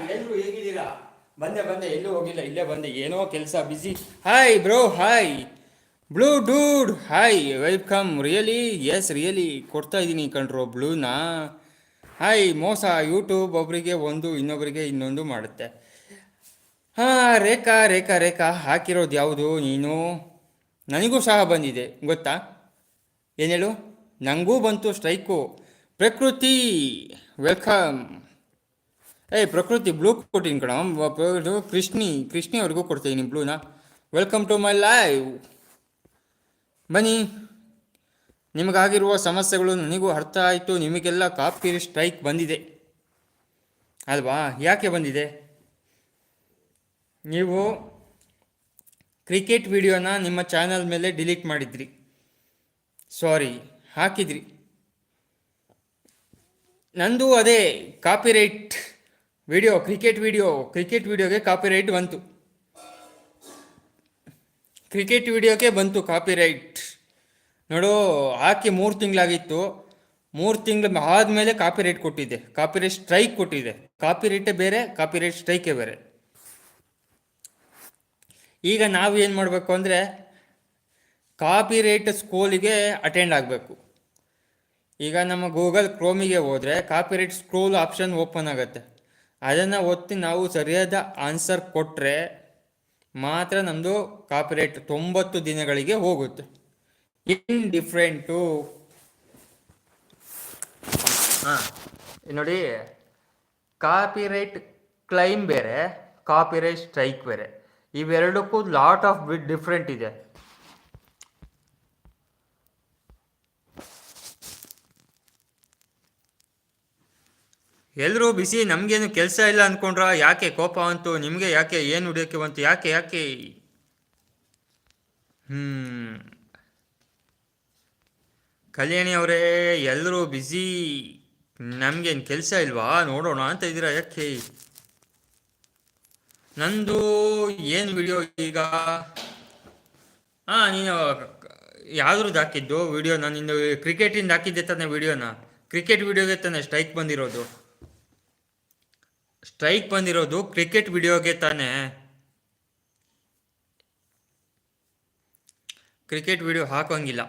ಎಲ್ಲರೂ ಹೇಗಿದ್ದೀರಾ? ಬಂದೆ ಬಂದೆ, ಎಲ್ಲೂ ಹೋಗಿಲ್ಲ, ಇಲ್ಲೇ ಬಂದೆ. ಏನೋ ಕೆಲಸ busy hi bro hi blue dude hi welcome really yes really ಕೊಡ್ತಾ ಇದ್ದೀನಿ ಕಣ್ರೋ ಬ್ಲೂನಾ ಹಾಯ್ ಮೋಸ. ಯೂಟ್ಯೂಬ್ ಒಬ್ಬರಿಗೆ ಒಂದು ಇನ್ನೊಬ್ಬರಿಗೆ ಇನ್ನೊಂದು ಮಾಡುತ್ತೆ. ಹಾಂ, ರೇಖಾ ರೇಖಾ ರೇಖಾ, ಹಾಕಿರೋದು ಯಾವುದು ನೀನು? ನನಗೂ ಸಹ ಬಂದಿದೆ, ಗೊತ್ತಾ? ಏನು ಹೇಳು? ನನಗೂ ಬಂತು ಸ್ಟ್ರೈಕು. ಪ್ರಕೃತಿ. ವೆಲ್ಕಮ್ ಏಯ್ ಪ್ರಕೃತಿ ಬ್ಲೂ ಕೊಟ್ಟಿನಿ ಕಣ. ಕೃಷ್ಣಿ ಕೃಷ್ಣಿ ಅವ್ರಿಗೂ ಕೊಡ್ತೀನಿ ಬ್ಲೂನ ವೆಲ್ಕಮ್ ಟು ಮೈ ಲೈವ್ ಬನ್ನಿ. ನಿಮಗಾಗಿರುವ ಸಮಸ್ಯೆಗಳು ನನಗೂ ಅರ್ಥ ಆಯಿತು. ನಿಮಗೆಲ್ಲ ಕಾಪಿ ಸ್ಟ್ರೈಕ್ ಬಂದಿದೆ. ಅಲ್ವಾ? ಯಾಕೆ ಬಂದಿದೆ? ನೀವು ಕ್ರಿಕೆಟ್ ವಿಡಿಯೋನ ನಿಮ್ಮ ಚಾನಲ್ ಮೇಲೆ ಡಿಲೀಟ್ ಮಾಡಿದ್ರಿ. ಸಾರಿ ಹಾಕಿದ್ರಿ. ನಂದು ಅದೇ copyright video, cricket video, cricket ವಿಡಿಯೋಗೆ ಕಾಪಿರೈಟ್ ಬಂತು. ಕ್ರಿಕೆಟ್ ವಿಡಿಯೋಕ್ಕೆ ಬಂತು ಕಾಪಿರೈಟ್ ನೋಡು ಹಾಕಿ ಮೂರು ತಿಂಗಳಾಗಿತ್ತು. ಮೂರು ತಿಂಗಳು ಆದಮೇಲೆ ಕಾಪಿರೈಟ್ ಕೊಟ್ಟಿದೆ ಕಾಪಿರೈಟ್ ಸ್ಟ್ರೈಕ್ ಕೊಟ್ಟಿದೆ ಕಾಪಿರೈಟೇ ಬೇರೆ ಕಾಪಿರೈಟ್ ಸ್ಟ್ರೈಕೇ ಬೇರೆ. ಈಗ ನಾವು ಏನು ಮಾಡಬೇಕು ಅಂದರೆ ಕಾಪಿರೈಟ್ ಸ್ಕೂಲಿಗೆ ಅಟೆಂಡ್ ಆಗಬೇಕು. ಈಗ ನಮ್ಮ ಗೂಗಲ್ ಕ್ರೋಮಿಗೆ ಹೋದರೆ ಕಾಪಿರೈಟ್ ಸ್ಕೂಲ್ ಆಪ್ಷನ್ ಓಪನ್ ಆಗುತ್ತೆ. ಅದನ್ನು ಒತ್ತಿ ನಾವು ಸರಿಯಾದ ಆನ್ಸರ್ ಕೊಟ್ಟರೆ ಮಾತ್ರ ನಮ್ಮದು ಕಾಪಿರೈಟ್ ತೊಂಬತ್ತು ದಿನಗಳಿಗೆ ಹೋಗುತ್ತೆ. ಇನ್ ಡಿಫ್ರೆಂಟು ಹಾಂ ನೋಡಿ. ಕಾಪಿರೈಟ್ ಕ್ಲೈಮ್ ಬೇರೆ ಕಾಪಿರೈಟ್ ಸ್ಟ್ರೈಕ್ ಬೇರೆ. ಇವೆರಡಕ್ಕೂ ಲಾಟ್ ಆಫ್ ಡಿಫ್ರೆಂಟ್ ಇದೆ. ಎಲ್ಲರೂ ಬಿಸಿ, ನಮಗೇನು ಕೆಲಸ ಇಲ್ಲ ಅಂದ್ಕೊಂಡ್ರ ಯಾಕೆ ಕೋಪ ಅಂತು, ನಿಮಗೆ ಯಾಕೆ ಏನು ಹೊಡಿಯೋಕ್ಕೆ ಬಂತು, ಯಾಕೆ ಯಾಕೆ? ಹ್ಮ್. ಕಲ್ಯಾಣಿ ಅವರೇ ಎಲ್ಲರೂ ಬ್ಯುಸಿ ನಮಗೇನು ಕೆಲಸ ಇಲ್ವಾ? ನೋಡೋಣ ಅಂತ ಇದ್ದೀರಾ, ಯಾಕೆ? ನಂದು ಏನು ವಿಡಿಯೋ ಈಗ? ಹಾಂ ನೀನು ಯಾವ್ದ್ರದ್ದು ಹಾಕಿದ್ದು ವಿಡಿಯೋ ನಾನು ನಿಂದು ಕ್ರಿಕೆಟಿಂದ ಹಾಕಿದ್ದೆ ತಾನೆ ವಿಡಿಯೋನ? ಕ್ರಿಕೆಟ್ ವಿಡಿಯೋಗೆ ತಾನೆ ಸ್ಟ್ರೈಕ್ ಬಂದಿರೋದು. ಸ್ಟ್ರೈಕ್ ಬಂದಿರೋದು ಕ್ರಿಕೆಟ್ ವಿಡಿಯೋಗೆ ತಾನೆ. ಕ್ರಿಕೆಟ್ ವಿಡಿಯೋ ಹಾಕೋಂಗಿಲ್ಲ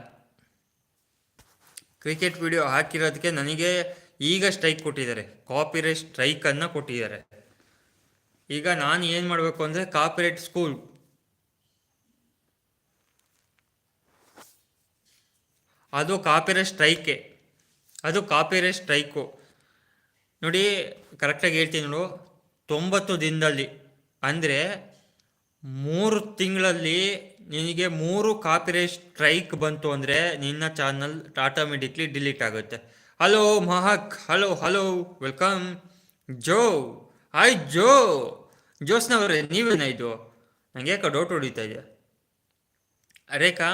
ಕ್ರಿಕೆಟ್ ವಿಡಿಯೋ ಹಾಕಿರೋದಕ್ಕೆ ನನಗೆ ಈಗ ಸ್ಟ್ರೈಕ್ ಕೊಟ್ಟಿದ್ದಾರೆ. ಕಾಪಿರೈಟ್ ಸ್ಟ್ರೈಕನ್ನು ಕೊಟ್ಟಿದ್ದಾರೆ. ಈಗ ನಾನು ಏನು ಮಾಡಬೇಕು ಅಂದರೆ ಕಾಪಿರೈಟ್ ಸ್ಕೂಲ್. ಅದು ಕಾಪಿರೈಟ್ ಸ್ಟ್ರೈಕೆ. ಅದು ಕಾಪಿರೈಟ್ ಸ್ಟ್ರೈಕು. ನೋಡಿ ಕರೆಕ್ಟಾಗಿ ಹೇಳ್ತೀನಿ ನೋಡು. ತೊಂಬತ್ತು ದಿನದಲ್ಲಿ, ಅಂದರೆ ಮೂರು ತಿಂಗಳಲ್ಲಿ ನಿನಗೆ ಮೂರು ಕಾಪಿರೇಟ್ ಸ್ಟ್ರೈಕ್ ಬಂತು ಅಂದರೆ ನಿನ್ನ ಚಾನಲ್ ಆಟೋಮೆಟಿಕ್ಲಿ ಡಿಲೀಟ್ ಆಗುತ್ತೆ. Hello Mahak hello hello welcome Jo hi Jo ಜೋಸ್ನವರೇ ನೀವೇನಾಯ್ತು ನನಗೆ ಯಾಕೆ ಡೌಟ್ ಹೊಡಿತಾ ಇದೆ. ರೇಖಾ